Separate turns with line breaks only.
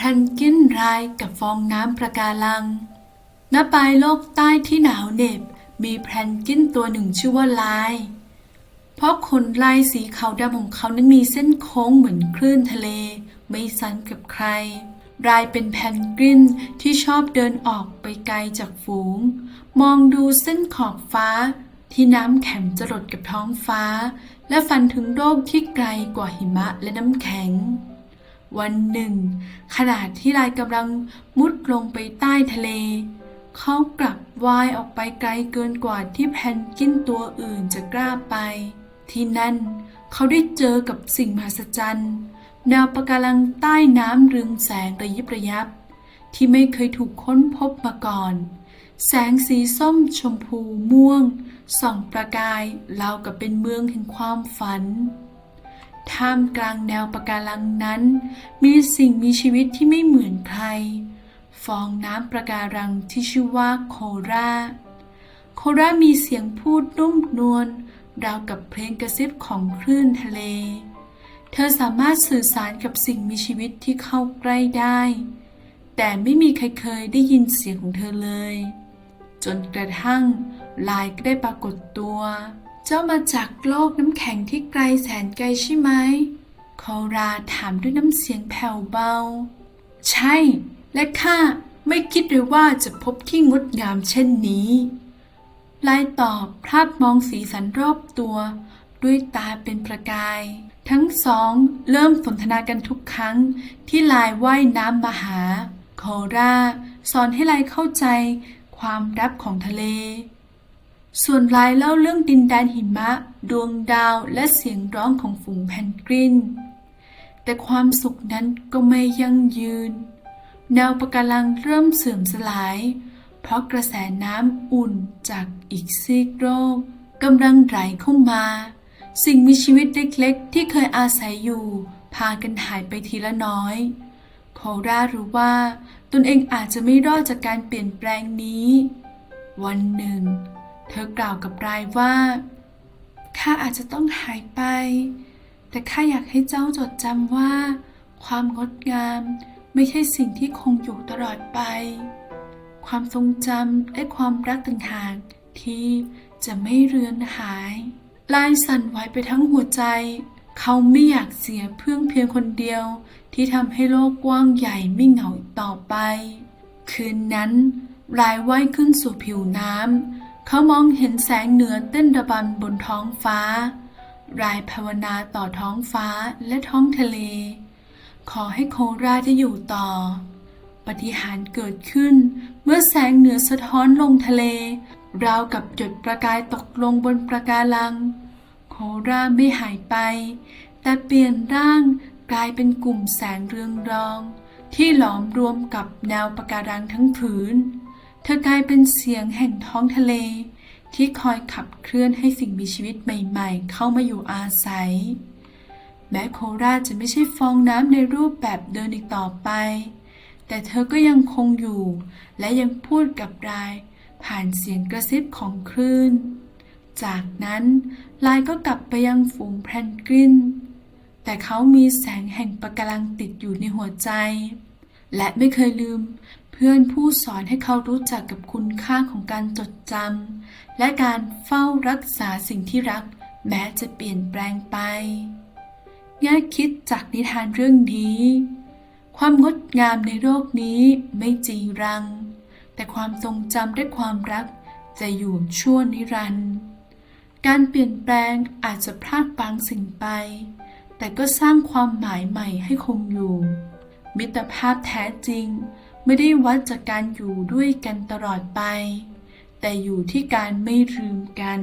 รายกับฟองน้ำประการัง ณ ปลายโลกใต้ที่หนาวเหน็บ มีแพนกินตัวหนึ่งชื่อว่าลาย เพราะขนลายสีขาวดำของเขานั้นมีเส้นโค้งเหมือนคลื่นทะเล ไม่ซ้ำกับใคร รายเป็นแพนกวินที่ชอบเดินออกไปไกลจากฝูง มองดูเส้นขอบฟ้าที่น้ำแข็งจรดกับท้องฟ้า และฝันถึงโลกที่ไกลกว่าหิมะและน้ำแข็ง วันหนึ่ง ขณะที่ลายกำลังมุดลงไปใต้ทะเล เขากลับว่ายออกไปไกลเกินกว่าที่แพนกินตัวอื่นจะกล้าไป ที่นั่นเขาได้เจอกับสิ่งมหัศจรรย์แนวปะการังใต้น้ำเรืองแสงระยิบระยับ ที่ไม่เคยถูกค้นพบมาก่อน แสงสีส้มชมพูม่วง ส่องประกายราวกับเป็นเมืองแห่งความฝัน ท่ามกลางแนวปะการังนั้น มีสิ่งมีชีวิตที่ไม่เหมือนใคร ฟองน้ำปะการังที่ชื่อว่าโคราโครามีเสียงพูดนุ่มนวลราวกับเพลงกระซิบของคลื่นทะเล เธอสามารถสื่อสารกับสิ่งมีชีวิตที่เข้าใกล้ได้ แต่ไม่มีใครเคยได้ยินเสียงของเธอเลย จนกระทั่งลายก็ได้ปรากฏตัว เจ้ามาจากโลกน้ำแข็งที่ไกลแสนไกลใช่ไหมโคราถามด้วยน้ำเสียงแผ่วเบา ใช่ และข้าไม่คิดเลยว่าจะพบที่งดงามเช่นนี้ลายตอบพลาดมองสีสันรอบตัว ด้วยตาเป็นประกาย ทั้งสองเริ่มสนทนากันทุกครั้ง ที่ลายว่ายน้ำมาหา โคราสอนให้ลายเข้าใจ ความลับของทะเล ส่วนลายเล่าเรื่องดินแดนหิมะ ดวงดาวและเสียงร้องของฝูงแพนกวิน แต่ความสุขนั้นก็ไม่ยั่งยืน แนวปะการังเริ่มเสื่อมสลาย เพราะกระแสน้ำอุ่นจากอีกซีกโลกกำลังไหลเข้ามา สิ่งมีชีวิตเล็กๆ ที่เคยอาศัยอยู่ พากันหายไปทีละน้อยโครารู้ว่า ตนเองอาจจะไม่รอดจากการเปลี่ยนแปลงนี้ วันหนึ่ง เธอกล่าวกับรายว่า ข้าอาจจะต้องหายไป แต่ข้าอยากให้เจ้าจดจำว่า ความงดงามไม่ใช่สิ่งที่คงอยู่ตลอดไป ความทรงจำและความรักต่างหากที่จะไม่เรือนหาย ลายสั่นไหวไปทั้งหัวใจ เขาไม่อยากเสียเพื่อนเพียงคนเดียวที่ทำให้โลกกว้างใหญ่ไม่เหงาต่อไป คืนนั้นลายว่ายขึ้นสู่ผิวน้ำ เขามองเห็นแสงเหนือเต้นระบำบนท้องฟ้า รายภาวนาต่อท้องฟ้าและท้องทะเล ขอให้โคราชได้อยู่ต่อ ปฏิหารเกิดขึ้น เมื่อแสงเหนือสะท้อนลงทะเล ราวกับหยดประกายตกลงบนประการัง โคราไม่หายไป แต่เปลี่ยนร่างกลายเป็นกลุ่มแสงเรืองรอง ที่หลอมรวมกับแนวปะการังทั้งผืน เธอกลายเป็นเสียงแห่งท้องทะเล ที่คอยขับเคลื่อนให้สิ่งมีชีวิตใหม่ๆ เข้ามาอยู่อาศัย แม้โคราชจะไม่ใช่ฟองน้ำในรูปแบบเดินอีกต่อไป แต่เธอก็ยังคงอยู่ และยังพูดกับราย ผ่านเสียงกระซิบของคลื่น จากนั้นลายก็กลับไปยังฝูงแพนกวินแต่เขามีแสงแห่งประการังติดอยู่ในหัวใจ และไม่เคยลืมเพื่อนผู้สอนให้เขารู้จักกับคุณค่าของการจดจำและการเฝ้ารักษาสิ่งที่รัก แม้จะเปลี่ยนแปลงไป แง่คิดจากนิทานเรื่องนี้ ความงดงามในโลกนี้ไม่จีรัง แต่ความทรงจำและความรักจะอยู่ชั่วนิรันดร์การเปลี่ยนแปลงอาจจะพลาดบางสิ่งไป แต่ก็สร้างความหมายใหม่ให้คงอยู่ มิตรภาพแท้จริง ไม่ได้วัดจากการอยู่ด้วยกันตลอดไป แต่อยู่ที่การไม่ลืมกัน